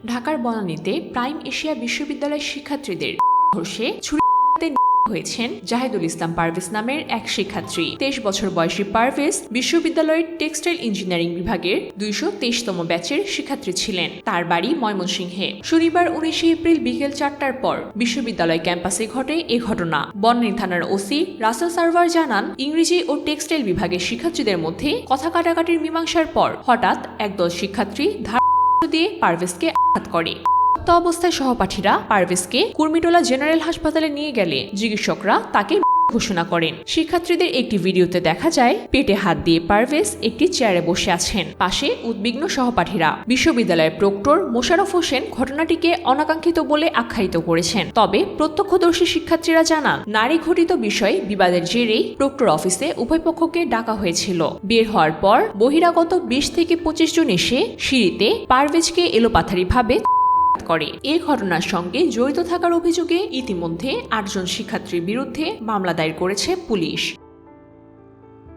ঢাকার বনানীতে prime Asia বিশ্ববিদ্যালয়ের শিক্ষার্থীদের ধর্ষে ছুরি হয়েছেন জাহিদুল ইসলাম পারভেজ নামের এক শিক্ষার্থী। তেইশ বছর বয়সী পারভেজ বিশ্ববিদ্যালয়ের টেক্সটাইল ইঞ্জিনিয়ারিং বিভাগের দুইশো তেইশতম ব্যাচের শিক্ষার্থী ছিলেন। তার বাড়ি ময়মনসিংহে। শনিবার উনিশে এপ্রিল বিকেল চারটার পর বিশ্ববিদ্যালয় ক্যাম্পাসে ঘটে এ ঘটনা। বনানী থানার ওসি রাসেল সার্ভার জানান, ইংরেজি ও টেক্সটাইল বিভাগের শিক্ষার্থীদের মধ্যে কথা কাটাকাটির মীমাংসার পর হঠাৎ একদল শিক্ষার্থী দিয়ে পারভেজকে আঘাত করে। অবস্থায় সহপাঠীরা পারভেজকে কুর্মিটোলা জেনারেল হাসপাতালে নিয়ে গেলে। চিকিৎসকরা তাকে ঘোষণা করেন। শিক্ষার্থীদের একটি ভিডিওতে দেখা যায়, পেটে হাত দিয়ে পারভেজ একটি চেয়ারে বসে আছেন। পাশে উদ্বিগ্ন সহপাঠীরা। বিশ্ববিদ্যালয়ের প্রক্টর মোশারফ হোসেন ঘটনাটিকে অনাকাঙ্ক্ষিত বলে আখ্যায়িত করেছেন। তবে প্রত্যক্ষদর্শী শিক্ষার্থীরা জানান, নারী ঘটিত বিষয় বিবাদের জেরেই প্রক্টর অফিসে উভয় পক্ষকে ডাকা হয়েছিল। বের হওয়ার পর বহিরাগত বিশ থেকে পঁচিশ জন এসে সিঁড়িতে পারভেজকে এলোপাথারিভাবে করে। এ ঘটনার সঙ্গে জড়িত থাকার অভিযোগে ইতিমধ্যে আটজন শিক্ষার্থীর বিরুদ্ধে মামলা দায়ের করেছে পুলিশ।